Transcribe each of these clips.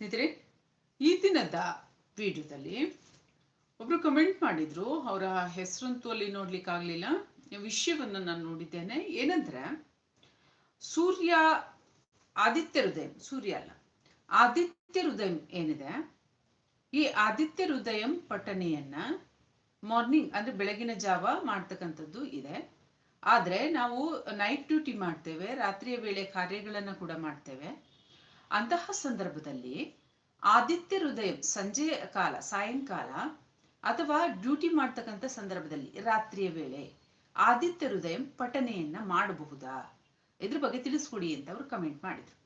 ಸ್ನೇಹಿತರೆ, ಈ ದಿನದ ವಿಡಿಯೋದಲ್ಲಿ ಒಬ್ರು ಕಮೆಂಟ್ ಮಾಡಿದ್ರು. ಅವರ ಹೆಸರಂತೂ ಅಲ್ಲಿ ನೋಡ್ಲಿಕ್ಕಾಗ್ಲಿಲ್ಲ. ವಿಷಯವನ್ನು ನಾನು ನೋಡಿದ್ದೇನೆ. ಏನಂದ್ರೆ, ಸೂರ್ಯ ಆದಿತ್ಯ ಹೃದಯಂ, ಸೂರ್ಯ ಅಲ್ಲ, ಆದಿತ್ಯ ಹೃದಯಂ ಏನಿದೆ? ಈ ಆದಿತ್ಯ ಹೃದಯಂ ಪಠಣೆಯನ್ನ ಮಾರ್ನಿಂಗ್ ಅಂದ್ರೆ ಬೆಳಗಿನ ಜಾವ ಮಾಡ್ತಕ್ಕಂಥದ್ದು ಇದೆ. ಆದ್ರೆ ನಾವು ನೈಟ್ ಡ್ಯೂಟಿ ಮಾಡ್ತೇವೆ, ರಾತ್ರಿಯ ವೇಳೆ ಕಾರ್ಯಗಳನ್ನ ಕೂಡ ಮಾಡ್ತೇವೆ. ಅಂತಹ ಸಂದರ್ಭದಲ್ಲಿ ಆದಿತ್ಯ ಹೃದಯ, ಸಂಜೆ ಕಾಲ, ಸಾಯಂಕಾಲ ಅಥವಾ ಡ್ಯೂಟಿ ಮಾಡ್ತಕ್ಕಂಥ ಸಂದರ್ಭದಲ್ಲಿ ರಾತ್ರಿಯ ವೇಳೆ ಆದಿತ್ಯ ಹೃದಯ ಪಠನೆಯನ್ನ ಮಾಡಬಹುದಾ? ಇದ್ರ ಬಗ್ಗೆ ತಿಳಿಸ್ಕೊಡಿ ಅಂತ ಅವರು ಕಮೆಂಟ್ ಮಾಡಿದ್ರು.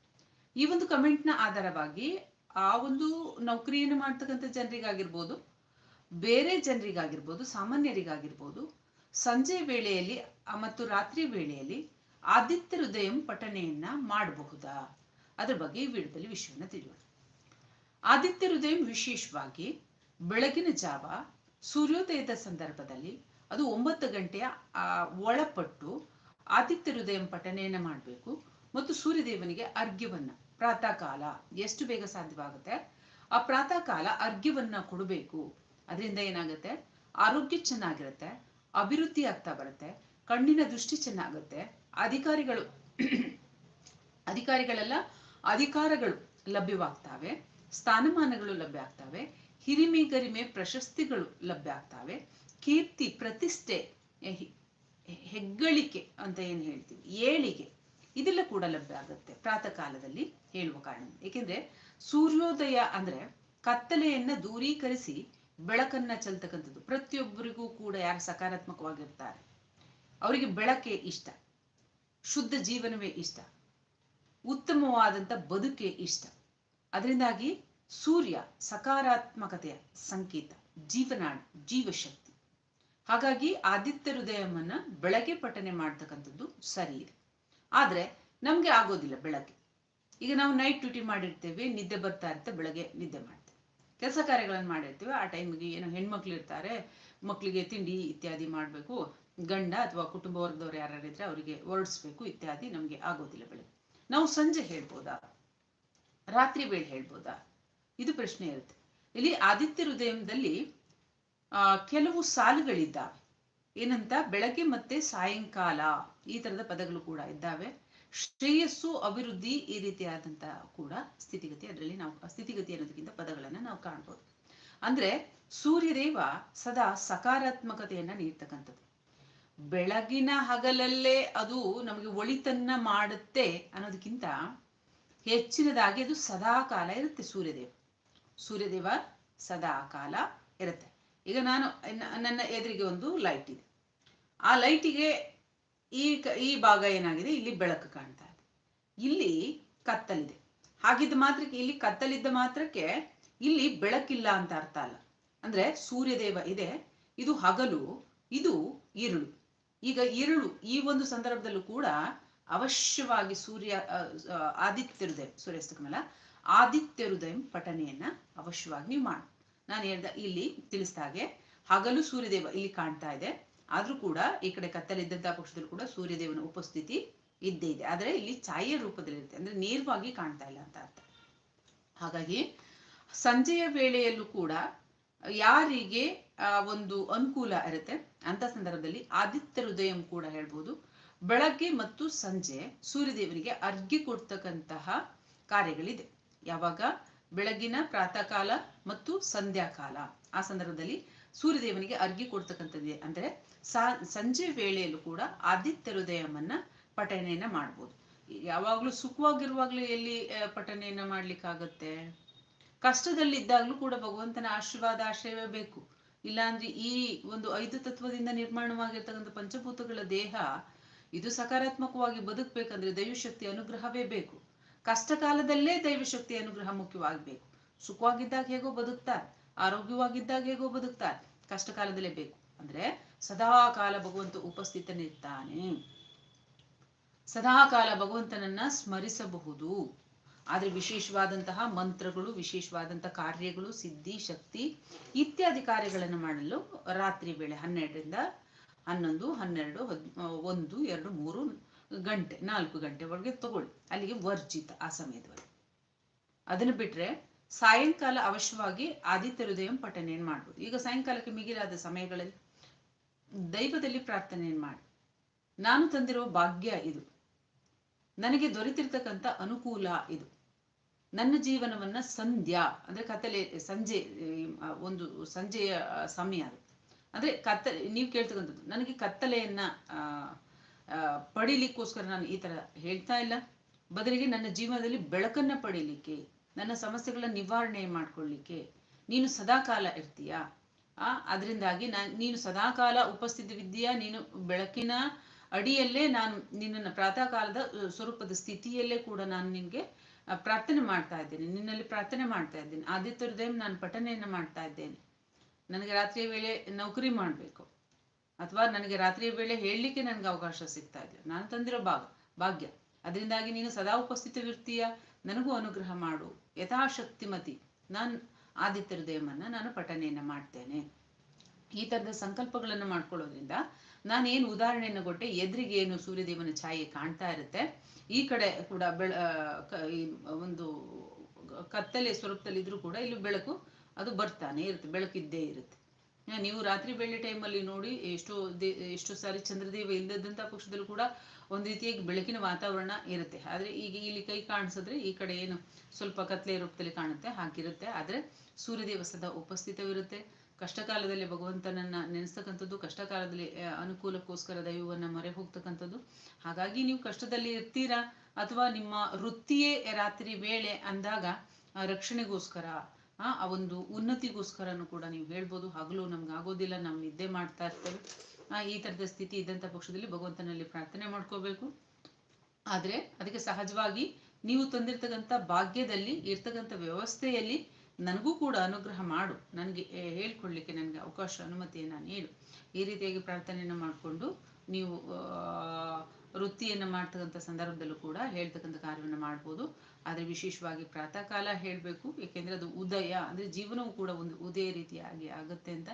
ಈ ಒಂದು ಕಮೆಂಟ್ನ ಆಧಾರವಾಗಿ ಆ ಒಂದು ನೌಕರಿಯನ್ನು ಮಾಡ್ತಕ್ಕಂಥ ಜನರಿಗಾಗಿರ್ಬೋದು, ಬೇರೆ ಜನರಿಗಾಗಿರ್ಬೋದು, ಸಾಮಾನ್ಯರಿಗಾಗಿರ್ಬೋದು, ಸಂಜೆ ವೇಳೆಯಲ್ಲಿ ಮತ್ತು ರಾತ್ರಿ ವೇಳೆಯಲ್ಲಿ ಆದಿತ್ಯ ಹೃದಯಂ ಪಠನೆಯನ್ನ ಮಾಡಬಹುದಾ? ಅದ್ರ ಬಗ್ಗೆ ಈ ವಿಡಿಯೋದಲ್ಲಿ ವಿಷಯವನ್ನು ತಿಳಿಯೋಣ. ಆದಿತ್ಯ ಹೃದಯಂ ವಿಶೇಷವಾಗಿ ಬೆಳಗಿನ ಜಾವ ಸೂರ್ಯೋದಯದ ಸಂದರ್ಭದಲ್ಲಿ ಅದು ಒಂಬತ್ತು ಗಂಟೆಯ ಒಳಪಟ್ಟು ಆದಿತ್ಯ ಹೃದಯಂ ಪಠನೆಯನ್ನು ಮಾಡಬೇಕು ಮತ್ತು ಸೂರ್ಯದೇವನಿಗೆ ಅರ್ಘ್ಯವನ್ನ ಪ್ರಾತಃ ಕಾಲ ಎಷ್ಟು ಬೇಗ ಸಾಧ್ಯವಾಗುತ್ತೆ? ಆ ಪ್ರಾತಃ ಕಾಲ ಅರ್ಘ್ಯವನ್ನ ಕೊಡಬೇಕು. ಅದರಿಂದ ಏನಾಗುತ್ತೆ? ಆರೋಗ್ಯ ಚೆನ್ನಾಗಿರುತ್ತೆ, ಅಭಿವೃದ್ಧಿ ಆಗ್ತಾ ಬರುತ್ತೆ, ಕಣ್ಣಿನ ದೃಷ್ಟಿ ಚೆನ್ನಾಗುತ್ತೆ. ಅಧಿಕಾರಿಗಳು, ಅಧಿಕಾರಿಗಳೆಲ್ಲ ಅಧಿಕಾರಗಳು ಲಭ್ಯವಾಗ್ತವೆ, ಸ್ಥಾನಮಾನಗಳು ಲಭ್ಯ ಆಗ್ತವೆ ಹಿರಿಮೆ ಗರಿಮೆ ಪ್ರಶಸ್ತಿಗಳು ಲಭ್ಯ ಆಗ್ತವೆ ಕೀರ್ತಿ, ಪ್ರತಿಷ್ಠೆ ಹೆಗ್ಗಳಿಕೆ ಅಂತ ಏನು ಹೇಳ್ತೀವಿ, ಏಳಿಗೆ ಇದೆಲ್ಲ ಕೂಡ ಲಭ್ಯ ಆಗುತ್ತೆ ಪ್ರಾತಃ ಕಾಲದಲ್ಲಿ ಹೇಳುವ ಕಾರಣ. ಏಕೆಂದ್ರೆ ಸೂರ್ಯೋದಯ ಅಂದ್ರೆ ಕತ್ತಲೆಯನ್ನ ದೂರೀಕರಿಸಿ ಬೆಳಕನ್ನ ಚೆಲ್ತಕ್ಕಂಥದ್ದು. ಪ್ರತಿಯೊಬ್ಬರಿಗೂ ಕೂಡ ಯಾರು ಸಕಾರಾತ್ಮಕವಾಗಿರ್ತಾರೆ? ಅವರಿಗೆ ಬೆಳಕೆ ಇಷ್ಟ, ಶುದ್ಧ ಜೀವನವೇ ಇಷ್ಟ. ಉತ್ತಮವಾದಂತ ಬದುಕೆ ಇಷ್ಟ. ಅದರಿಂದಾಗಿ ಸೂರ್ಯ ಸಕಾರಾತ್ಮಕತೆಯ ಸಂಕೇತ, ಜೀವನಾಡಿ, ಜೀವಶಕ್ತಿ. ಹಾಗಾಗಿ ಆದಿತ್ಯ ಹೃದಯವನ್ನ ಬೆಳಗ್ಗೆ ಪಠನೆ ಮಾಡ್ತಕ್ಕಂಥದ್ದು ಸರಿ ಇದೆ. ಆದರೆ ನಮಗೆ ಆಗೋದಿಲ್ಲ ಬೆಳಗ್ಗೆ. ಈಗ ನಾವು ನೈಟ್ ಡ್ಯೂಟಿ ಮಾಡಿರ್ತೇವೆ, ನಿದ್ದೆ ಬರ್ತಾ ಇರುತ್ತೆ, ಬೆಳಗ್ಗೆ ನಿದ್ದೆ ಮಾಡ್ತೇವೆ. ಕೆಲಸ ಕಾರ್ಯಗಳನ್ನು ಮಾಡಿರ್ತೇವೆ, ಆ ಟೈಮಿಗೆ ಏನೋ ಹೆಣ್ಮಕ್ಳು ಇರ್ತಾರೆ ಮಕ್ಕಳಿಗೆ ತಿಂಡಿ ಇತ್ಯಾದಿ ಮಾಡಬೇಕು, ಗಂಡ ಅಥವಾ ಕುಟುಂಬ ವರ್ಗದವ್ರು ಯಾರು ಅವರಿಗೆ ಹೊರಡಿಸ್ಬೇಕು ಇತ್ಯಾದಿ ನಮಗೆ ಆಗೋದಿಲ್ಲ ಬೆಳಗ್ಗೆ. ನಾವು ಸಂಜೆ ಹೇಳ್ಬೋದಾ? ರಾತ್ರಿ ವೇಳೆ ಹೇಳ್ಬೋದಾ? ಇದು ಪ್ರಶ್ನೆ ಇರುತ್ತೆ. ಇಲ್ಲಿ ಆದಿತ್ಯ ಹೃದಯದಲ್ಲಿ ಕೆಲವು ಸಾಲುಗಳಿದ್ದಾವೆ. ಏನಂತ? ಬೆಳಗ್ಗೆ ಮತ್ತೆ ಸಾಯಂಕಾಲ. ಈ ತರದ ಪದಗಳು ಕೂಡ ಇದ್ದಾವೆ. ಶ್ರೇಯಸ್ಸು ಅಭಿವೃದ್ಧಿ ಈ ರೀತಿಯಾದಂತಹ ಕೂಡ ಸ್ಥಿತಿಗತಿ. ಅದರಲ್ಲಿ ನಾವು, ಸ್ಥಿತಿಗತಿ ಅನ್ನೋದಕ್ಕಿಂತ ಪದಗಳನ್ನ ನಾವು ಕಾಣ್ಬೋದು. ಅಂದ್ರೆ ಸೂರ್ಯದೇವ ಸದಾ ಸಕಾರಾತ್ಮಕತೆಯನ್ನ ನೀಡ್ತಕ್ಕಂಥದ್ದು. ಬೆಳಗಿನ ಹಗಲಲ್ಲೇ ಅದು ನಮಗೆ ಒಳಿತನ್ನ ಮಾಡುತ್ತೆ ಅನ್ನೋದಕ್ಕಿಂತ ಹೆಚ್ಚಿನದಾಗಿ ಅದು ಸದಾ ಕಾಲ ಇರುತ್ತೆ ಸೂರ್ಯದೇವ. ಸೂರ್ಯದೇವ ಸದಾ ಕಾಲ ಇರುತ್ತೆ. ಈಗ ನಾನು ನನ್ನ ಎದುರಿಗೆ ಒಂದು ಲೈಟ್ ಇದೆ. ಆ ಲೈಟಿಗೆ ಈ ಈ ಭಾಗ ಏನಾಗಿದೆ? ಇಲ್ಲಿ ಬೆಳಕು ಕಾಣ್ತಾ ಇದೆ. ಇಲ್ಲಿ ಕತ್ತಲಿದೆ. ಹಾಗಿದ್ದ ಮಾತ್ರಕ್ಕೆ, ಇಲ್ಲಿ ಕತ್ತಲಿದ್ದ ಮಾತ್ರಕ್ಕೆ ಇಲ್ಲಿ ಬೆಳಕಿಲ್ಲ ಅಂತ ಅರ್ಥ ಅಲ್ಲ. ಅಂದ್ರೆ ಸೂರ್ಯದೇವ ಇದೆ, ಇದು ಹಗಲು, ಇದು ഇരുಳು ಈಗ ಇರುಳು ಈ ಒಂದು ಸಂದರ್ಭದಲ್ಲೂ ಕೂಡ ಅವಶ್ಯವಾಗಿ ಸೂರ್ಯ ಆದಿತ್ಯರುದಯ ಆದಿತ್ಯ ಹೃದಯ ಸೂರ್ಯಾಸ್ತಕಮಲ್ಲ ಆದಿತ್ಯ ಹೃದಯ ಪಠನೆಯನ್ನ ಅವಶ್ಯವಾಗಿ ನೀವು ಮಾಡಿ, ನಾನು ಹೇಳ್ದ, ಇಲ್ಲಿ ತಿಳಿಸ್ದ ಹಾಗೆ ಹಗಲು ಸೂರ್ಯದೇವ ಇಲ್ಲಿ ಕಾಣ್ತಾ ಇದೆ. ಆದ್ರೂ ಕೂಡ ಈ ಕಡೆ ಕತ್ತಲಿದ್ದಂತಹ ಪಕ್ಷದಲ್ಲೂ ಕೂಡ ಸೂರ್ಯದೇವನ ಉಪಸ್ಥಿತಿ ಇದ್ದೇ ಇದೆ. ಆದ್ರೆ ಇಲ್ಲಿ ಛಾಯೆಯ ರೂಪದಲ್ಲಿರುತ್ತೆ. ಅಂದ್ರೆ ನೇರವಾಗಿ ಕಾಣ್ತಾ ಇಲ್ಲ ಅಂತ ಅರ್ಥ. ಹಾಗಾಗಿ ಸಂಜೆಯ ವೇಳೆಯಲ್ಲೂ ಕೂಡ ಯಾರಿಗೆ ಒಂದು ಅನುಕೂಲ ಇರುತ್ತೆ? ಅಂತ ಸಂದರ್ಭದಲ್ಲಿ ಆದಿತ್ಯ ಹೃದಯಂ ಕೂಡ ಹೇಳ್ಬೋದು. ಬೆಳಗ್ಗೆ ಮತ್ತು ಸಂಜೆ ಸೂರ್ಯದೇವನಿಗೆ ಅರ್ಘ್ಯ ಕೊಡ್ತಕ್ಕಂತಹ ಕಾರ್ಯಗಳಿದೆ. ಯಾವಾಗ? ಬೆಳಗಿನ ಪ್ರಾತಃ ಕಾಲ ಮತ್ತು ಸಂಧ್ಯಾಕಾಲ. ಆ ಸಂದರ್ಭದಲ್ಲಿ ಸೂರ್ಯದೇವನಿಗೆ ಅರ್ಘ್ಯ ಕೊಡ್ತಕ್ಕಂಥದ್ದಿದೆ ಅಂದ್ರೆ ಸಂಜೆ ವೇಳೆಯಲ್ಲೂ ಕೂಡ ಆದಿತ್ಯ ಹೃದಯಮನ್ನ ಪಠಣೆಯನ್ನ ಮಾಡ್ಬೋದು. ಯಾವಾಗ್ಲೂ ಸುಖವಾಗಿರುವಾಗ್ಲೂ ಎಲ್ಲಿ ಪಠಣೆಯನ್ನ ಮಾಡ್ಲಿಕ್ಕಾಗತ್ತೆ? ಕಷ್ಟದಲ್ಲಿದ್ದಾಗ್ಲೂ ಕೂಡ ಭಗವಂತನ ಆಶೀರ್ವಾದ ಆಶ್ರಯವೇ ಬೇಕು. ಇಲ್ಲಾಂದ್ರೆ ಈ ಒಂದು ಐದು ತತ್ವದಿಂದ ನಿರ್ಮಾಣವಾಗಿರ್ತಕ್ಕಂಥ ಪಂಚಭೂತಗಳ ದೇಹ ಇದು ಸಕಾರಾತ್ಮಕವಾಗಿ ಬದುಕಬೇಕಂದ್ರೆ ದೈವಶಕ್ತಿ ಅನುಗ್ರಹವೇ ಬೇಕು. ಕಷ್ಟ ಕಾಲದಲ್ಲೇ ದೈವಶಕ್ತಿ ಅನುಗ್ರಹ ಮುಖ್ಯವಾಗಬೇಕು. ಸುಖವಾಗಿದ್ದಾಗ ಹೇಗೋ ಬದುಕ್ತಾರೆ, ಆರೋಗ್ಯವಾಗಿದ್ದಾಗ ಹೇಗೋ ಬದುಕ್ತಾರೆ ಕಷ್ಟ ಕಾಲದಲ್ಲೇ ಬೇಕು. ಅಂದ್ರೆ ಸದಾ ಕಾಲ ಭಗವಂತ ಉಪಸ್ಥಿತನಿರ್ತಾನೆ. ಸದಾ ಕಾಲ ಭಗವಂತನನ್ನ ಸ್ಮರಿಸಬಹುದು. ಆದ್ರೆ ವಿಶೇಷವಾದಂತಹ ಮಂತ್ರಗಳು, ವಿಶೇಷವಾದಂತಹ ಕಾರ್ಯಗಳು, ಸಿದ್ಧಿ, ಶಕ್ತಿ ಇತ್ಯಾದಿ ಕಾರ್ಯಗಳನ್ನು ಮಾಡಲು ರಾತ್ರಿ ವೇಳೆ ಹನ್ನೆರಡರಿಂದ ಹನ್ನೊಂದು, ಹನ್ನೆರಡು, ಹದ್ ಒಂದು, ಎರಡು, ಮೂರು ಗಂಟೆ, ನಾಲ್ಕು ಗಂಟೆ ಒಳಗೆ ತಗೊಳ್ಳಿ. ಅಲ್ಲಿಗೆ ವರ್ಜಿತ ಆ ಸಮಯದವರೆಗೆ. ಅದನ್ನು ಬಿಟ್ರೆ ಸಾಯಂಕಾಲ ಅವಶ್ಯವಾಗಿ ಆದಿತ್ಯ ಹೃದಯಂ ಪಠಣೆಯನ್ನು ಮಾಡ್ಬೋದು. ಈಗ ಸಾಯಂಕಾಲಕ್ಕೆ ಮಿಗಿಲಾದ ಸಮಯಗಳಲ್ಲಿ ದೈವದಲ್ಲಿ ಪ್ರಾರ್ಥನೆಯನ್ನು ಮಾಡಿ. ನಾನು ತಂದಿರುವ ಭಾಗ್ಯ ಇದು. ನನಗೆ ದೊರೆತಿರ್ತಕ್ಕಂಥ ಅನುಕೂಲ ಇದು. ನನ್ನ ಜೀವನವನ್ನ ಸಂಧ್ಯಾ, ಅಂದ್ರೆ ಕತ್ತಲೆ, ಸಂಜೆ ಒಂದು ಸಂಜೆಯ ಸಮಯ ಅದು. ಅಂದ್ರೆ ಕತ್ತಲೆ, ನೀವು ಕೇಳ್ತಕ್ಕಂಥದ್ದು, ನನಗೆ ಕತ್ತಲೆಯನ್ನ ಪಡಿಲಿಕ್ಕೋಸ್ಕರ ನಾನು ಈ ತರ ಹೇಳ್ತಾ ಇಲ್ಲ. ಬದಲಿಗೆ ನನ್ನ ಜೀವನದಲ್ಲಿ ಬೆಳಕನ್ನ ಪಡೀಲಿಕ್ಕೆ, ನನ್ನ ಸಮಸ್ಯೆಗಳ ನಿವಾರಣೆ ಮಾಡ್ಕೊಳ್ಳಿಕ್ಕೆ ನೀನು ಸದಾಕಾಲ ಇರ್ತೀಯಾ? ಆ, ಅದರಿಂದಾಗಿ ನಾನು ನೀನು ಸದಾಕಾಲ ಉಪಸ್ಥಿತವಿದ್ದೀಯಾ? ನೀನು ಬೆಳಕಿನ ಅಡಿಯಲ್ಲೇ ನಾನು ನಿನ್ನನ್ನು ಪ್ರಾತಃ ಕಾಲದ ಸ್ವರೂಪದ ಸ್ಥಿತಿಯಲ್ಲೇ ಕೂಡ ನಾನು ನಿನಗೆ ಪ್ರಾರ್ಥನೆ ಮಾಡ್ತಾ ಇದ್ದೇನೆ. ನಿನ್ನಲ್ಲಿ ಪ್ರಾರ್ಥನೆ ಮಾಡ್ತಾ ಇದ್ದೇನೆ. ಆದಿತ್ಯ ನಾನು ಪಠನೆಯನ್ನು ಮಾಡ್ತಾ ಇದ್ದೇನೆ. ನನಗೆ ರಾತ್ರಿಯ ವೇಳೆ ನೌಕರಿ ಮಾಡಬೇಕು. ಅಥವಾ ನನಗೆ ರಾತ್ರಿಯ ವೇಳೆ ಹೇಳಲಿಕ್ಕೆ ನನಗೆ ಅವಕಾಶ ಸಿಗ್ತಾ ಇದೆ ನಾನು ತಂದಿರೋ ಭಾಗ, ಭಾಗ್ಯ. ಅದರಿಂದಾಗಿ ನೀನು ಸದಾ ಉಪಸ್ಥಿತವಿರ್ತೀಯ. ನನಗೂ ಅನುಗ್ರಹ ಮಾಡು. ಯಥಾಶಕ್ತಿಮತಿ. ನಾನು ಆದಿತ್ಯ ಹೃದಯವನ್ನು ನಾನು ಪಠನೆಯನ್ನು ಮಾಡ್ತೇನೆ. ಈ ತರದ ಸಂಕಲ್ಪಗಳನ್ನು ಮಾಡ್ಕೊಳ್ಳೋದ್ರಿಂದ ನಾನೇನು ಉದಾಹರಣೆಯನ್ನು ಕೊಟ್ಟೆ, ಎದುರಿಗೆ ಏನು ಸೂರ್ಯದೇವನ ಛಾಯೆ ಕಾಣ್ತಾ ಇರುತ್ತೆ. ಈ ಕಡೆ ಕೂಡ ಬೆಳ ಒಂದು ಕತ್ತಲೆ ಸ್ವರೂಪದಲ್ಲಿ ಇದ್ರೂ ಕೂಡ ಇಲ್ಲಿ ಬೆಳಕು ಅದು ಬರ್ತಾನೆ ಇರುತ್ತೆ, ಬೆಳಕಿದ್ದೇ ಇರುತ್ತೆ. ನೀವು ರಾತ್ರಿ ಬೆಳ್ಳಿ ಟೈಮಲ್ಲಿ ನೋಡಿ ಎಷ್ಟೋ ದೇ, ಎಷ್ಟೋ ಸಾರಿ ಚಂದ್ರದೇವ ಇಲ್ಲದಂತ ಪಕ್ಷದಲ್ಲೂ ಕೂಡ ಒಂದು ರೀತಿಯಾಗಿ ಬೆಳಕಿನ ವಾತಾವರಣ ಇರುತ್ತೆ. ಆದ್ರೆ ಈಗ ಇಲ್ಲಿ ಕೈ ಕಾಣಿಸಿದ್ರೆ ಈ ಕಡೆ ಏನು ಸ್ವಲ್ಪ ಕತ್ಲೆ ರೂಪದಲ್ಲಿ ಕಾಣುತ್ತೆ, ಹಾಗಿರುತ್ತೆ. ಆದ್ರೆ ಸೂರ್ಯದೇವ ಸದಾ ಉಪಸ್ಥಿತವಿರುತ್ತೆ. ಕಷ್ಟಕಾಲದಲ್ಲಿ ಭಗವಂತನನ್ನ ನೆನೆಸ್ತಕ್ಕಂಥದ್ದು ಕಷ್ಟಕಾಲದಲ್ಲಿ ಅನುಕೂಲಕ್ಕೋಸ್ಕರ ದೈವವನ್ನ ಮೊರೆ ಹೋಗ್ತಕ್ಕಂಥದ್ದು. ಹಾಗಾಗಿ ನೀವು ಕಷ್ಟದಲ್ಲಿ ಇರ್ತೀರಾ ಅಥವಾ ನಿಮ್ಮ ವೃತ್ತಿಯೇ ರಾತ್ರಿ ವೇಳೆ ಅಂದಾಗ ರಕ್ಷಣೆಗೋಸ್ಕರ ಆ ಒಂದು ಉನ್ನತಿಗೋಸ್ಕರನೂ ಕೂಡ ನೀವು ಹೇಳ್ಬೋದು. ಹಗಲು ನಮ್ಗೆ ಆಗೋದಿಲ್ಲ ನಾವು ನಿದ್ದೆ ಮಾಡ್ತಾ ಇರ್ತೇವೆ. ಆ, ಈ ತರದ ಸ್ಥಿತಿ ಇದ್ದಂಥ ಪಕ್ಷದಲ್ಲಿ ಭಗವಂತನಲ್ಲಿ ಪ್ರಾರ್ಥನೆ ಮಾಡ್ಕೋಬೇಕು. ಆದ್ರೆ ಅದಕ್ಕೆ ಸಹಜವಾಗಿ ನೀವು ತಂದಿರ್ತಕ್ಕಂಥ ಭಾಗ್ಯದಲ್ಲಿ ಇರ್ತಕ್ಕಂಥ ವ್ಯವಸ್ಥೆಯಲ್ಲಿ ನನಗೂ ಕೂಡ ಅನುಗ್ರಹ ಮಾಡು. ನನಗೆ ಹೇಳ್ಕೊಳ್ಳಿಕ್ಕೆ ನನಗೆ ಅವಕಾಶ, ಅನುಮತಿಯನ್ನು ನೀಡು. ಈ ರೀತಿಯಾಗಿ ಪ್ರಾರ್ಥನೆಯನ್ನು ಮಾಡಿಕೊಂಡು ನೀವು ವೃತ್ತಿಯನ್ನ ಮಾಡ್ತಕ್ಕಂಥ ಸಂದರ್ಭದಲ್ಲೂ ಕೂಡ ಹೇಳ್ತಕ್ಕಂಥ ಕಾರ್ಯವನ್ನು ಮಾಡ್ಬೋದು. ಆದರೆ ವಿಶೇಷವಾಗಿ ಪ್ರಾತಃ ಕಾಲ ಹೇಳಬೇಕು. ಏಕೆಂದರೆ ಅದು ಉದಯ, ಅಂದ್ರೆ ಜೀವನವೂ ಕೂಡ ಒಂದು ಉದಯ ರೀತಿಯಾಗಿ ಆಗುತ್ತೆ ಅಂತ.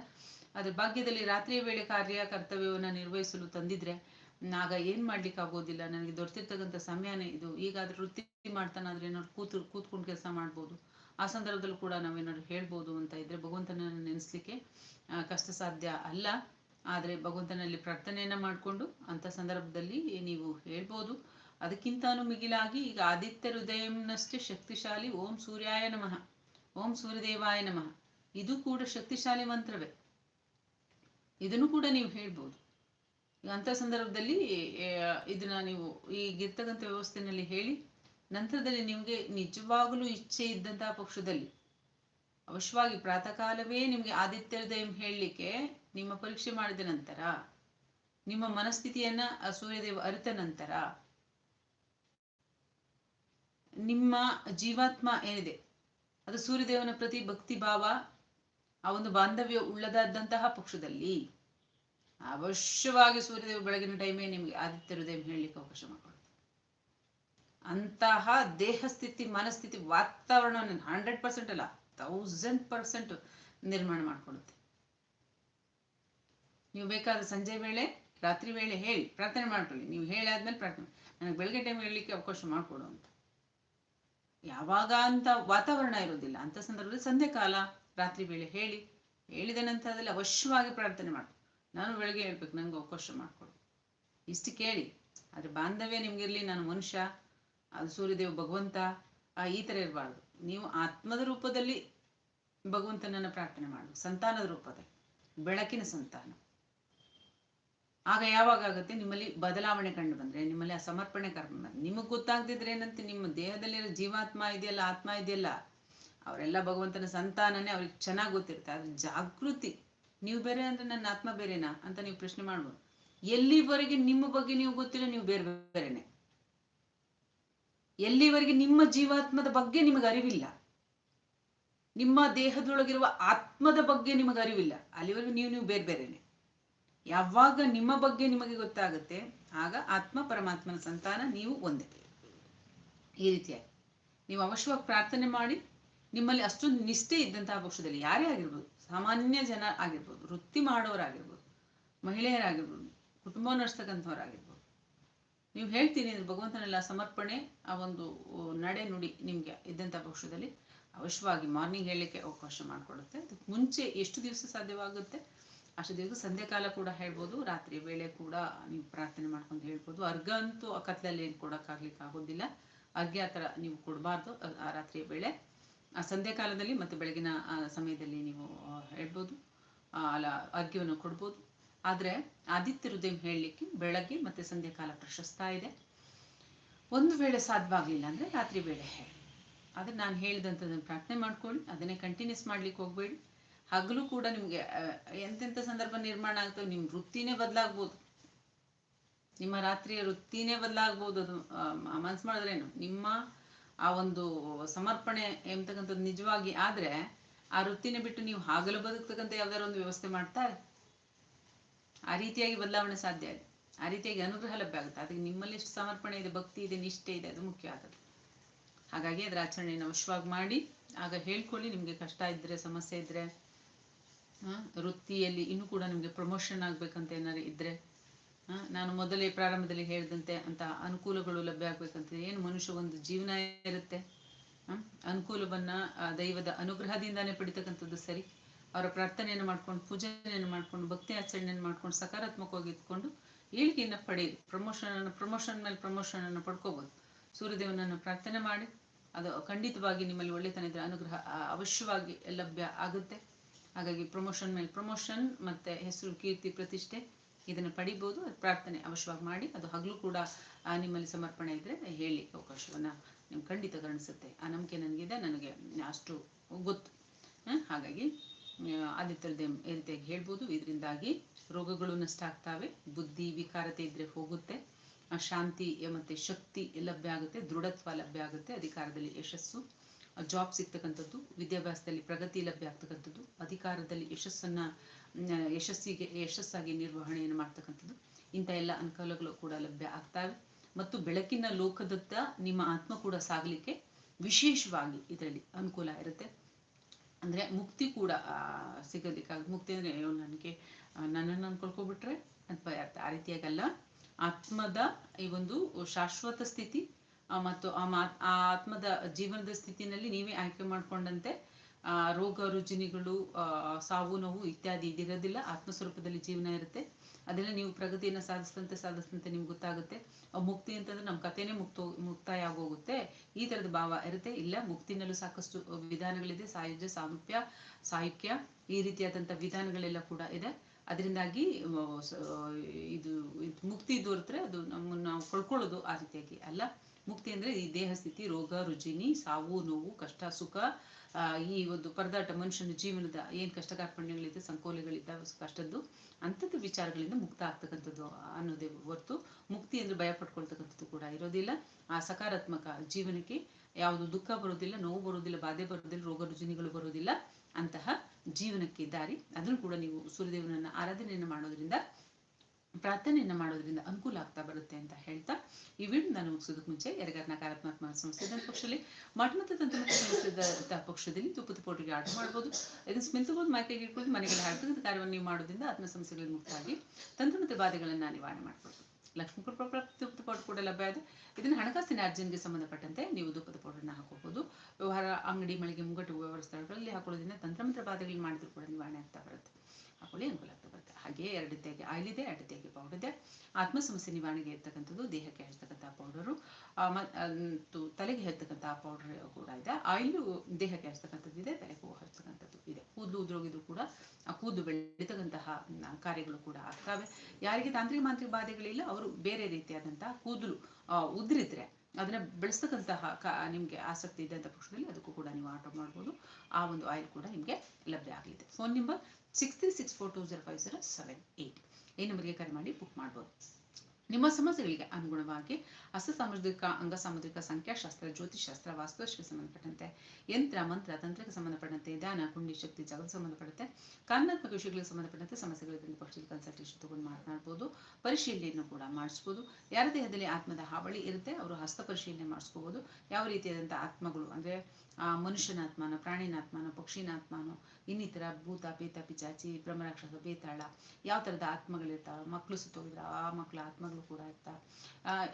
ಆದರೆ ಭಾಗ್ಯದಲ್ಲಿ ರಾತ್ರಿಯ ವೇಳೆ ಕಾರ್ಯ, ಕರ್ತವ್ಯವನ್ನ ನಿರ್ವಹಿಸಲು ತಂದಿದ್ರೆ ಆಗ ಏನು ಮಾಡ್ಲಿಕ್ಕೆ ಆಗೋದಿಲ್ಲ. ನನಗೆ ದೊರೆತಿರ್ತಕ್ಕಂಥ ಸಮಯನೇ ಇದು. ಈಗಾದ್ರೆ ವೃತ್ತಿ ಮಾಡ್ತಾನಾದ್ರೆ ಏನಾದ್ರು ಕೂತು ಕೂತ್ಕೊಂಡು ಕೆಲಸ ಮಾಡ್ಬೋದು. ಆ ಸಂದರ್ಭದಲ್ಲೂ ಕೂಡ ನಾವೇನಾದ್ರು ಹೇಳ್ಬೋದು ಅಂತ ಇದ್ರೆ ಭಗವಂತನ ನೆನೆಸ್ಲಿಕ್ಕೆ ಕಷ್ಟ ಸಾಧ್ಯ ಅಲ್ಲ. ಆದ್ರೆ ಭಗವಂತನಲ್ಲಿ ಪ್ರಾರ್ಥನೆಯನ್ನ ಮಾಡಿಕೊಂಡು ಅಂತ ಸಂದರ್ಭದಲ್ಲಿ ನೀವು ಹೇಳ್ಬೋದು. ಅದಕ್ಕಿಂತಾನು ಮಿಗಿಲಾಗಿ ಈಗ ಆದಿತ್ಯ ಹೃದಯಂನಷ್ಟೇ ಶಕ್ತಿಶಾಲಿ ಓಂ ಸೂರ್ಯಾಯ ನಮಃ, ಓಂ ಸೂರ್ಯದೇವಾಯ ನಮಃ. ಇದು ಕೂಡ ಶಕ್ತಿಶಾಲಿ ಮಂತ್ರವೇ. ಇದನ್ನು ಕೂಡ ನೀವು ಹೇಳ್ಬೋದು. ಅಂತ ಸಂದರ್ಭದಲ್ಲಿ ಇದನ್ನ ನೀವು ಈಗಿರ್ತಕ್ಕಂಥ ವ್ಯವಸ್ಥೆನಲ್ಲಿ ಹೇಳಿ ನಂತರದಲ್ಲಿ ನಿಮಗೆ ನಿಜವಾಗಲೂ ಇಚ್ಛೆ ಇದ್ದಂತಹ ಪಕ್ಷದಲ್ಲಿ, ಅವಶ್ಯವಾಗಿ ಪ್ರಾತಃ ಕಾಲವೇ ನಿಮಗೆ ಆದಿತ್ಯ ಹೃದಯ ಹೇಳಲಿಕ್ಕೆ ನಿಮ್ಮ ಪರೀಕ್ಷೆ ಮಾಡಿದ ನಂತರ, ನಿಮ್ಮ ಮನಸ್ಥಿತಿಯನ್ನ ಆ ಸೂರ್ಯದೇವ ಅರಿತ ನಂತರ, ನಿಮ್ಮ ಜೀವಾತ್ಮ ಏನಿದೆ, ಅದು ಸೂರ್ಯದೇವನ ಪ್ರತಿ ಭಕ್ತಿ ಭಾವ ಆ ಒಂದು ಬಾಂಧವ್ಯ ಉಳ್ಳದಾದಂತಹ ಪಕ್ಷದಲ್ಲಿ, ಅವಶ್ಯವಾಗಿ ಸೂರ್ಯದೇವ ಬೆಳಗಿನ ಟೈಮೇ ನಿಮಗೆ ಆದಿತ್ಯ ಹೃದಯ ಹೇಳಲಿಕ್ಕೆ ಅವಕಾಶ ಮಾಡಿಕೊಡುತ್ತೆ ಅಂತಹ ದೇಹ ಸ್ಥಿತಿ ಮನಸ್ಥಿತಿ ವಾತಾವರಣವನ್ನು ಹಂಡ್ರೆಡ್ ಪರ್ಸೆಂಟ್ ಅಲ್ಲ ತೌಸಂಡ್ ಪರ್ಸೆಂಟ್ ನಿರ್ಮಾಣ ಮಾಡಿಕೊಡುತ್ತೆ. ನೀವು ಬೇಕಾದ್ರೆ ಸಂಜೆ ವೇಳೆ, ರಾತ್ರಿ ವೇಳೆ ಹೇಳಿ, ಪ್ರಾರ್ಥನೆ ಮಾಡ್ಕೊಳ್ಳಿ. ನೀವು ಹೇಳಾದ್ಮೇಲೆ ಪ್ರಾರ್ಥನೆ ನನಗೆ ಬೆಳಗ್ಗೆ ಟೈಮ್ ಹೇಳಲಿಕ್ಕೆ ಅವಕಾಶ ಮಾಡಿಕೊಡು ಅಂತ. ಯಾವಾಗ ಅಂತ ವಾತಾವರಣ ಇರೋದಿಲ್ಲ ಅಂತ ಸಂದರ್ಭದಲ್ಲಿ ಸಂಧ್ಯ ಕಾಲ ರಾತ್ರಿ ವೇಳೆ ಹೇಳಿ, ಹೇಳಿದ ನಂತರದಲ್ಲಿ ಅವಶ್ಯವಾಗಿ ಪ್ರಾರ್ಥನೆ ಮಾಡಿ. ನಾನು ಬೆಳಗ್ಗೆ ಹೇಳ್ಬೇಕು ನನಗೆ ಅವಕಾಶ ಮಾಡಿಕೊಡು. ಇಷ್ಟು ಕೇಳಿ. ಆದ್ರೆ ಬಾಂಧವ್ಯ ನಿಮ್ಗಿರ್ಲಿ, ನಾನು ಮನುಷ್ಯ ಸೂರ್ಯದೇವ ಭಗವಂತ, ಆ ಈ ತರ ಇರಬಾರ್ದು. ನೀವು ಆತ್ಮದ ರೂಪದಲ್ಲಿ ಭಗವಂತನನ್ನ ಪ್ರಾರ್ಥನೆ ಮಾಡು ಸಂತಾನದ ರೂಪದಲ್ಲಿ. ಬೆಳಕಿನ ಸಂತಾನ. ಆಗ ಯಾವಾಗ ಆಗುತ್ತೆ? ನಿಮ್ಮಲ್ಲಿ ಬದಲಾವಣೆ ಕಂಡು ಬಂದ್ರೆ, ನಿಮ್ಮಲ್ಲಿ ಆ ಸಮರ್ಪಣೆ ಕರ್ಮ ನಿಮಗೆ ಗೊತ್ತಾಗ್ದಿದ್ರೆ ಏನಂತೆ? ನಿಮ್ಮ ದೇಹದಲ್ಲಿರೋ ಜೀವಾತ್ಮ ಇದೆಯಲ್ಲ, ಆತ್ಮ ಇದೆಯಲ್ಲ, ಅವರೆಲ್ಲ ಭಗವಂತನ ಸಂತಾನನೇ ಅವ್ರಿಗೆ ಚೆನ್ನಾಗಿ ಗೊತ್ತಿರುತ್ತೆ. ಅದ್ರ ಜಾಗೃತಿ, ನೀವು ಬೇರೆ ಅಂದ್ರೆ ನನ್ನ ಆತ್ಮ ಬೇರೆನಾ ಅಂತ ನೀವು ಪ್ರಶ್ನೆ ಮಾಡ್ಬೋದು. ಎಲ್ಲಿವರೆಗೆ ನಿಮ್ಮ ಬಗ್ಗೆ ನೀವು ಗೊತ್ತಿಲ್ಲ, ನೀವು ಬೇರೆ ಬೇರೆನೆ. ಎಲ್ಲಿವರೆಗೆ ನಿಮ್ಮ ಜೀವಾತ್ಮದ ಬಗ್ಗೆ ನಿಮಗೆ ಅರಿವಿಲ್ಲ? ನಿಮ್ಮ ದೇಹದೊಳಗಿರುವ ಆತ್ಮದ ಬಗ್ಗೆ ನಿಮಗೆ ಅರಿವಿಲ್ಲ. ಅಲ್ಲಿವರೆಗೂ ನೀವು ನೀವು ಬೇರೆ ಬೇರೆನೆ. ಯಾವಾಗ ನಿಮ್ಮ ಬಗ್ಗೆ ನಿಮಗೆ ಗೊತ್ತಾಗುತ್ತೆ, ಆಗ ಆತ್ಮ ಪರಮಾತ್ಮನ ಸಂತಾನ ನೀವು ಒಂದೇ. ಈ ರೀತಿಯಾಗಿ. ನೀವು ಅವಶ್ಯವಾಗಿ ಪ್ರಾರ್ಥನೆ ಮಾಡಿ, ನಿಮ್ಮಲ್ಲಿ ಅಷ್ಟೊಂದು ನಿಷ್ಠೆ ಇದ್ದಂತಹ ಪಕ್ಷದಲ್ಲಿ ಯಾರೇ ಆಗಿರ್ಬೋದು, ಸಾಮಾನ್ಯ ಜನ ಆಗಿರ್ಬೋದು, ವೃತ್ತಿ ಮಾಡೋರಾಗಿರ್ಬೋದು, ಮಹಿಳೆಯರಾಗಿರ್ಬೋದು ಕುಟುಂಬ ನಡೆಸ್ತಕ್ಕಂಥವ್ರಾಗಿರ್ಬೋದು ನೀವು ಹೇಳ್ತೀನಿ ಅಂದ್ರೆ ಭಗವಂತನೆಲ್ಲ ಸಮರ್ಪಣೆ, ಆ ಒಂದು ನಡೆ ನುಡಿ ನಿಮ್ಗೆ ಇದ್ದಂಥ ಪಕ್ಷದಲ್ಲಿ. ಅವಶ್ಯವಾಗಿ ಮಾರ್ನಿಂಗ್ ಹೇಳಲಿಕ್ಕೆ ಅವಕಾಶ ಮಾಡಿಕೊಡುತ್ತೆ. ಅದಕ್ಕೆ ಮುಂಚೆ ಎಷ್ಟು ದಿವಸ ಸಾಧ್ಯವಾಗುತ್ತೆ? ಅಷ್ಟು ದಿವಸ ಸಂಧ್ಯಾಕಾಲ ಕೂಡ ಹೇಳ್ಬೋದು. ರಾತ್ರಿ ವೇಳೆ ಕೂಡ ನೀವು ಪ್ರಾರ್ಥನೆ ಮಾಡ್ಕೊಂಡು ಹೇಳ್ಬೋದು. ಅರ್ಘ ಅಂತೂ ಆ ಕತ್ಲಲ್ಲಿ ಏನು ಕೊಡೋಕ್ಕಾಗ್ಲಿಕ್ಕೆ ಆಗೋದಿಲ್ಲ. ಅರ್ಘ್ಯ ಆ ಥರ ನೀವು ಕೊಡಬಾರ್ದು. ಆ ರಾತ್ರಿಯ ವೇಳೆ. ಆ ಸಂಧ್ಯಾಕಾಲದಲ್ಲಿ ಮತ್ತು ಬೆಳಗಿನ ಸಮಯದಲ್ಲಿ ನೀವು ಹೇಳ್ಬೋದು. ಅಲ್ಲ ಅರ್ಘ್ಯವನ್ನು ಕೊಡ್ಬೋದು. ಆದರೆ ಆದಿತ್ಯ ಹೃದಯ ಹೇಳಲಿಕ್ಕೆ ಬೆಳಗ್ಗೆ ಮತ್ತು ಸಂಧ್ಯಾಕಾಲ ಪ್ರಶಸ್ತ ಇದೆ. ಒಂದು ವೇಳೆ ಸಾಧ್ಯವಾಗಲಿಲ್ಲ ಅಂದರೆ ರಾತ್ರಿ ವೇಳೆ ಹೇಳಿ. ಆದರೆ ನಾನು ಹೇಳಿದಂಥದ್ದನ್ನು ಪ್ರಾರ್ಥನೆ ಮಾಡ್ಕೊಳ್ಳಿ, ಅದನ್ನೇ ಕಂಟಿನ್ಯೂಸ್ ಮಾಡ್ಲಿಕ್ಕೆ ಹೋಗಬೇಡಿ. ಹಗಲು ಕೂಡ ನಿಮಗೆ ಎಂತೆಂಥ ಸಂದರ್ಭ ನಿರ್ಮಾಣ ಆಗ್ತದೆ, ನಿಮ್ಮ ವೃತ್ತಿನೇ ಬದಲಾಗ್ಬೋದು. ನಿಮ್ಮ ರಾತ್ರಿಯ ವೃತ್ತಿನೇ ಬದಲಾಗ್ಬೋದು ಅದು. ಮನಸ್ಸು ಮಾಡಿದ್ರೇನು ನಿಮ್ಮ ಆ ಒಂದು ಸಮರ್ಪಣೆ ಎಂಬತಕ್ಕಂಥದ್ದು ನಿಜವಾಗಿ ಆದರೆ ಆ ವೃತ್ತಿನೇ ಬಿಟ್ಟು ನೀವು ಹಗಲು ಬದುಕ್ತಕ್ಕಂಥ ಯಾವ್ದಾದ್ರು ಒಂದು ವ್ಯವಸ್ಥೆ ಮಾಡ್ತಾರೆ ಆ ರೀತಿಯಾಗಿ ಬದಲಾವಣೆ ಸಾಧ್ಯ ಇದೆ. ಆ ರೀತಿಯಾಗಿ ಅನುಗ್ರಹ ಲಭ್ಯ ಆಗುತ್ತೆ. ಅದಕ್ಕೆ ನಿಮ್ಮಲ್ಲಿ ಎಷ್ಟು ಸಮರ್ಪಣೆ ಇದೆ, ಭಕ್ತಿ ಇದೆ, ನಿಷ್ಠೆ ಇದೆ, ಅದು ಮುಖ್ಯ ಆಗುತ್ತೆ ಹಾಗಾಗಿ ಅದರ ಆಚರಣೆಯನ್ನು ಅವಶ್ಯವಾಗಿ ಮಾಡಿ, ಆಗ ಹೇಳ್ಕೊಳ್ಳಿ, ನಿಮಗೆ ಕಷ್ಟ ಇದ್ದರೆ ಸಮಸ್ಯೆ ಇದ್ದರೆ ವೃತ್ತಿಯಲ್ಲಿ ಇನ್ನೂ ಕೂಡ ನಿಮಗೆ ಪ್ರಮೋಷನ್ ಆಗ್ಬೇಕಂತ ಏನಾದ್ರು ಇದ್ದರೆ ನಾನು ಮೊದಲೇ ಪ್ರಾರಂಭದಲ್ಲಿ ಹೇಳಿದಂತೆ ಅಂತ ಅನುಕೂಲಗಳು ಲಭ್ಯ ಆಗ್ಬೇಕಂತ ಏನು ಮನುಷ್ಯ ಒಂದು ಜೀವನ ಇರುತ್ತೆ ಅನುಕೂಲವನ್ನ ದೈವದ ಅನುಗ್ರಹದಿಂದಾನೇ ಪಡಿತಕ್ಕಂಥದ್ದು ಸರಿ. ಅವರ ಪ್ರಾರ್ಥನೆಯನ್ನು ಮಾಡ್ಕೊಂಡು ಪೂಜನೆಯನ್ನು ಮಾಡ್ಕೊಂಡು, ಭಕ್ತಿ ಆಚರಣೆಯನ್ನು ಮಾಡ್ಕೊಂಡು, ಸಕಾರಾತ್ಮಕವಾಗಿ ಇಟ್ಕೊಂಡು ಏಳಿಗೆಯನ್ನು ಪಡೆಯಿರಿ ಪ್ರಮೋಷನ್ ಪ್ರಮೋಷನ್ ಮೇಲೆ ಪ್ರಮೋಷನ್ ಅನ್ನು ಸೂರ್ಯದೇವನನ್ನು ಪ್ರಾರ್ಥನೆ ಮಾಡಿ. ಅದು ಖಂಡಿತವಾಗಿ ನಿಮ್ಮಲ್ಲಿ ಒಳ್ಳೆತನ ಇದ್ರೆ ಅನುಗ್ರಹ ಅವಶ್ಯವಾಗಿ ಲಭ್ಯ ಆಗುತ್ತೆ. ಹಾಗಾಗಿ ಪ್ರಮೋಷನ್ ಮೇಲೆ ಪ್ರಮೋಷನ್ ಮತ್ತೆ ಹೆಸರು, ಕೀರ್ತಿ, ಪ್ರತಿಷ್ಠೆ ಇದನ್ನು ಪಡಿಬೋದು. ಪ್ರಾರ್ಥನೆ ಅವಶ್ಯವಾಗಿ ಮಾಡಿ. ಅದು ಹಗಲು ಕೂಡ ನಿಮ್ಮಲ್ಲಿ ಸಮರ್ಪಣೆ ಇದ್ರೆ ಹೇಳಿ ಅವಕಾಶವನ್ನ ನಿಮ್ಗೆ ಖಂಡಿತ ಕಾಣಿಸುತ್ತೆ ಆ ನಂಬಿಕೆ ನನಗಿದೆ. ನನಗೆ ಅಷ್ಟು ಗೊತ್ತು. ಹಾಗಾಗಿ ಆದಿತ್ಯದ ಈ ರೀತಿಯಾಗಿ ಹೇಳ್ಬೋದು. ಇದರಿಂದಾಗಿ ರೋಗಗಳು ನಷ್ಟ ಆಗ್ತಾವೆ. ಬುದ್ಧಿ ವಿಕಾರತೆ ಇದ್ರೆ ಹೋಗುತ್ತೆ. ಶಾಂತಿ ಮತ್ತೆ ಶಕ್ತಿ ಲಭ್ಯ ಆಗುತ್ತೆ. ದೃಢತ್ವ ಲಭ್ಯ ಆಗುತ್ತೆ. ಅಧಿಕಾರದಲ್ಲಿ ಯಶಸ್ಸು. ಜಾಬ್ ಸಿಗ್ತಕ್ಕಂಥದ್ದು, ವಿದ್ಯಾಭ್ಯಾಸದಲ್ಲಿ ಪ್ರಗತಿ ಲಭ್ಯ ಆಗ್ತಕ್ಕಂಥದ್ದು, ಅಧಿಕಾರದಲ್ಲಿ ಯಶಸ್ಸನ್ನ ಯಶಸ್ಸಿಗೆ, ಯಶಸ್ಸಾಗಿ ನಿರ್ವಹಣೆಯನ್ನು ಮಾಡ್ತಕ್ಕಂಥದ್ದು, ಇಂಥ ಎಲ್ಲ ಅನುಕೂಲಗಳು ಕೂಡ ಲಭ್ಯ ಆಗ್ತವೆ. ಮತ್ತು ಬೆಳಕಿನ ಲೋಕದತ್ತ ನಿಮ್ಮ ಆತ್ಮ ಕೂಡ ಸಾಗಲಿಕ್ಕೆ ವಿಶೇಷವಾಗಿ ಇದರಲ್ಲಿ ಅನುಕೂಲ ಇರುತ್ತೆ. ಅಂದ್ರೆ ಮುಕ್ತಿ ಕೂಡ ಸಿಗೋದಕ್ಕಾಗ ಮುಕ್ತಿ ಅಂದ್ರೆ, ಅಯ್ಯೋ, ನನಗೆ ನನ್ನನ್ನು ಅನ್ಕೊಳ್ಕೊಬಿಟ್ರೆ ಅಂತ. ಆ ರೀತಿಯಾಗಲ್ಲ ಆತ್ಮದ ಈ ಒಂದು ಶಾಶ್ವತ ಸ್ಥಿತಿ ಮತ್ತು ಆ ಆ ಆತ್ಮದ ಜೀವನದ ಸ್ಥಿತಿನಲ್ಲಿ ನೀವೇ ಆಯ್ಕೆ ಮಾಡ್ಕೊಂಡಂತೆ ರೋಗ ರುಜಿನಿಗಳು ಸಾವು ನೋವು ಇತ್ಯಾದಿ ಇದಿರೋದಿಲ್ಲ ಆತ್ಮಸ್ವರೂಪದಲ್ಲಿ ಜೀವನ ಇರುತ್ತೆ ಅದೆಲ್ಲ ನೀವು ಪ್ರಗತಿಯನ್ನು ಸಾಧಿಸಿದಂತೆ ಸಾಧಿಸಿದಂತೆ ನಿಮ್ಗೆ ಗೊತ್ತಾಗುತ್ತೆ. ಮುಕ್ತಿ ಅಂತಂದ್ರೆ ನಮ್ಮ ಕಥೆನೇ ಮುಕ್ತ ಮುಕ್ತಾಯ ಆಗೋಗುತ್ತೆ ಈ ತರದ ಭಾವ ಇರುತ್ತೆ. ಇಲ್ಲ, ಮುಕ್ತಿನಲ್ಲೂ ಸಾಕಷ್ಟು ವಿಧಾನಗಳಿದೆ. ಸಾಯುಜ್ಯ, ಸಾಮೀಪ್ಯ, ಸಾಹಿತ್ಯ ಈ ರೀತಿಯಾದಂಥ ವಿಧಾನಗಳೆಲ್ಲ ಕೂಡ ಇದೆ. ಅದರಿಂದಾಗಿ ಇದು ಮುಕ್ತಿ ದೊರೆತರೆ ಅದು ನಮ್ಮನ್ನು ನಾವು ಕಳ್ಕೊಳ್ಳೋದು ಆ ರೀತಿಯಾಗಿ ಅಲ್ಲ. ಮುಕ್ತಿ ಅಂದ್ರೆ ಈ ದೇಹ ಸ್ಥಿತಿ, ರೋಗ, ರುಜಿನಿ, ಸಾವು, ನೋವು, ಕಷ್ಟ, ಸುಖ ಈ ಒಂದು ಪರದಾಟ ಮನುಷ್ಯನ ಜೀವನದ ಏನ್ ಕಷ್ಟ ಕಾರ್ಪಣ್ಯಗಳಿದೆ ಸಂಕೋಲೆಗಳಿದ್ದಾವೆ, ಕಷ್ಟದ್ದು, ಅಂಥದ್ದು ವಿಚಾರಗಳಿಂದ ಮುಕ್ತ ಆಗ್ತಕ್ಕಂಥದ್ದು ಅನ್ನೋದೇ ಹೊರತು ಮುಕ್ತಿ ಅಂದ್ರೆ ಭಯ ಪಡ್ಕೊಳ್ತಕ್ಕಂಥದ್ದು ಕೂಡ ಇರೋದಿಲ್ಲ. ಆ ಸಕಾರಾತ್ಮಕ ಜೀವನಕ್ಕೆ ಯಾವುದು ದುಃಖ ಬರೋದಿಲ್ಲ ನೋವು ಬರೋದಿಲ್ಲ ಬಾಧೆ ಬರೋದಿಲ್ಲ ರೋಗ, ರುಜಿನಿಗಳು ಬರೋದಿಲ್ಲ ಅಂತಹ ಜೀವನಕ್ಕೆ ದಾರಿ. ಅದನ್ನು ಕೂಡ ನೀವು ಸೂರ್ಯದೇವನನ್ನ ಆರಾಧನೆಯನ್ನು ಮಾಡೋದ್ರಿಂದ ಪ್ರಾರ್ಥನೆಯನ್ನ ಮಾಡೋದ್ರಿಂದ ಅನುಕೂಲ ಆಗ್ತಾ ಬರುತ್ತೆ ಅಂತ ಹೇಳ್ತಾ ಈ ವಿಡಿಯೋ ನಾನು ಮುಗಿಸೋದಕ್ಕೆ ಮುಂಚೆ ಯಾರಿಗಾರ ನಕಾರಾತ್ಮಕ ಸಂಸ್ಥೆ ಪಕ್ಷದಲ್ಲಿ ಮಠ ಮತ್ತು ತಂತ್ರಮತ ಸಂಸ್ಥೆದ ಪಕ್ಷದಲ್ಲಿ ತುಪ್ಪದ ಪೋಟಿಗೆ ಆಟ ಮಾಡ್ಬೋದು. ಇದನ್ನು ಸ್ಮೆಲ್ ತಗೊಂಡು ಮೈಕೈಗೆ ಇಟ್ಕೊಂಡು ಮನೆಗಳ ಹಾಕಿದ ಕಾರ್ಯವನ್ನು ನೀವು ಮಾಡೋದ್ರಿಂದ ಆತ್ಮ ಸಮಸ್ಯೆಗಳಿಂದ ಮುಕ್ತಾಗಿ ತಂತ್ರ ಮತ್ತು ಬಾಧೆಗಳನ್ನು ನಿವಾರಣೆ ಮಾಡ್ಬೋದು. ಲಕ್ಷ್ಮೀ ಕೃಪಾ ತುಪ್ಪದ ಪೌಡರ್ ಕೂಡ ಲಭ್ಯ ಇದೆ. ಇದನ್ನು ಹಣಕಾಸಿನ ಅರ್ಜನ್ಗೆ ಸಂಬಂಧಪಟ್ಟಂತೆ ನೀವು ತುಪ್ಪದ ಪೌಡರ್ನ ಹಾಕೋಬಹುದು. ವ್ಯವಹಾರ, ಅಂಗಡಿ, ಮಳಿಗೆ, ಮುಂಗಟ್ಟು ವ್ಯವಹಾರ ಸ್ಥಳಗಳಲ್ಲಿ ಹಾಕೊಳ್ಳೋದ್ರಿಂದ ತಂತ್ರಮಂತ್ರ ಬಾಧೆಗಳನ್ನು ಮಾಡಿದ್ರು ಕೂಡ ನಿವಾರಣೆ ಆಗ್ತಾ ಬರುತ್ತೆ. ಹಾಕೊಳ್ಳಿ ಅನುಕೂಲ ಆಗ್ತಾ ಬರುತ್ತೆ. ಹಾಗೆ ಎರಡು ತೆಗೆ ಆಯಿಲ್ ಇದೆ ಎರಡು ತೆಗೆ ಪೌಡರ್ ಇದೆ. ಆತ್ಮ ಸಮಸ್ಯೆ ನಿವಾರಣೆಗೆ ಇರ್ತಕ್ಕಂಥದ್ದು ದೇಹಕ್ಕೆ ಹಚ್ಚತಕ್ಕಂಥ ಪೌಡರು ತಲೆಗೆ ಹಚ್ಚತಕ್ಕಂಥ ಪೌಡರ್ ಕೂಡ ಇದೆ. ಆಯಿಲು ದೇಹಕ್ಕೆ ಹಚ್ಚತಕ್ಕಂಥದ್ದು ಇದೆ, ತಲೆಗೆ ಹಚ್ಚತಕ್ಕಂಥದ್ದು ಇದೆ. ಕೂದಲು ಉದುರೋಗಿದ್ರು ಕೂಡ, ಆ ಕೂದಲು ಬೆಳೀತಕ್ಕಂತಹ ಕಾರ್ಯಗಳು ಕೂಡ ಆಗ್ತವೆ. ಯಾರಿಗೆ ತಾಂತ್ರಿಕ ಮಾಂತ್ರಿಕ ಬಾಧೆಗಳಿಲ್ಲ, ಅವರು ಬೇರೆ ರೀತಿಯಾದಂತಹ ಕೂದಲು ಉದುರಿದ್ರೆ ಅದನ್ನ ಬೆಳೆಸ್ತಕ್ಕಂತಹ ಕ, ನಿಮಗೆ ಆಸಕ್ತಿ ಅಂತ ಪಕ್ಷದಲ್ಲಿ ಅದಕ್ಕೂ ಕೂಡ ನೀವು ಆರ್ಡರ್ ಮಾಡ್ಬೋದು. ಆ ಒಂದು ಆಯಿಲ್ ಕೂಡ ನಿಮಗೆ ಲಭ್ಯ ಆಗಲಿದೆ. Phone number six three six four two zero five zero seven eight ಈ ನಂಬರ್ಗೆ ಕರೆ ಮಾಡಿ ಬುಕ್ ಮಾಡ್ಬೋದು. ನಿಮ್ಮ ಸಮಸ್ಯೆಗಳಿಗೆ ಅನುಗುಣವಾಗಿ ಹಸ್ತ ಸಾಮುದ್ರಿಕ ಅಂಗ ಸಾಮುದ್ರಿಕ ಸಂಖ್ಯಾಶಾಸ್ತ್ರ ಜ್ಯೋತಿಷಾಸ್ತ್ರ ವಾಸ್ತುಶಕ್ಕೆ ಸಂಬಂಧಪಟ್ಟಂತೆ, ಯಂತ್ರ, ಮಂತ್ರ, ತಂತ್ರಕ್ಕೆ ಸಂಬಂಧಪಟ್ಟಂತೆ, ಧ್ಯಾನ ಕುಂಡಿ ಶಕ್ತಿ ಜಗತ್ ಸಂಬಂಧಪಟ್ಟಂತೆ, ಕಾನೂನಾತ್ಮಕ ವಿಷಯಗಳಿಗೆ ಸಂಬಂಧಪಟ್ಟಂತೆ ಸಮಸ್ಯೆಗಳಿಂದ ಪಕ್ಷದ ಕನ್ಸಲ್ಟೇಷನ್ ತಗೊಂಡು ಮಾತನಾಡ್ಬೋದು, ಪರಿಶೀಲನೆಯನ್ನು ಕೂಡ ಮಾಡಿಸ್ಬೋದು. ಯಾರ ದೇಹದಲ್ಲಿ ಆತ್ಮದ ಹಾವಳಿ ಇರುತ್ತೆ, ಅವರು ಹಸ್ತ ಪರಿಶೀಲನೆ ಮಾಡಿಸ್ಕೋಬಹುದು ಯಾವ ರೀತಿಯಾದಂತಹ ಆತ್ಮಗಳು ಅಂದರೆ ಆ ಮನುಷ್ಯನ ಆತ್ಮನ ಪ್ರಾಣಿನ ಆತ್ಮನ ಪಕ್ಷಿನ ಆತ್ಮನೋ ಇನ್ನಿತರ ಭೂತ ಪೇತ ಪಿಚಾಚಿ ಬ್ರಹ್ಮರಾಕ್ಷಸ, ಬೇತಾಳ, ಯಾವ ಥರದ ಆತ್ಮಗಳಿರ್ತಾವೆ ಮಕ್ಕಳು ಸುತ್ತೋಗಿದ್ರೆ ಆ ಮಕ್ಕಳ ಆತ್ಮಗಳು ಕೂಡ ಇರ್ತಾ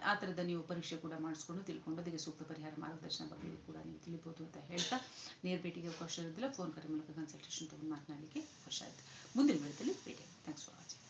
ಆ- ಥರದ ನೀವು ಪರೀಕ್ಷೆ ಕೂಡ ಮಾಡಿಸ್ಕೊಂಡು ತಿಳ್ಕೊಂಡು ಅದಕ್ಕೆ ಸೂಕ್ತ ಪರಿಹಾರ ಮಾರ್ಗದರ್ಶನ ಬಗ್ಗೆ ಕೂಡ ನೀವು ತಿಳಿಬೋದು ಅಂತ ಹೇಳ್ತಾ, ನೇರ ಭೇಟಿಗೆ ಅವಕಾಶ ಇರೋದಿಲ್ಲ ಫೋನ್ ಕರೆ ಮೂಲಕ ಕನ್ಸಲ್ಟೇಷನ್ ತಗೊಂಡು ಮಾತನಾಡಲಿಕ್ಕೆ ಅವಕಾಶ ಆಯಿತು. ಮುಂದಿನ ವಿಡಿಯೋದಲ್ಲಿ ಭೇಟಿ ಥ್ಯಾಂಕ್ಸ್ ಫಾರ್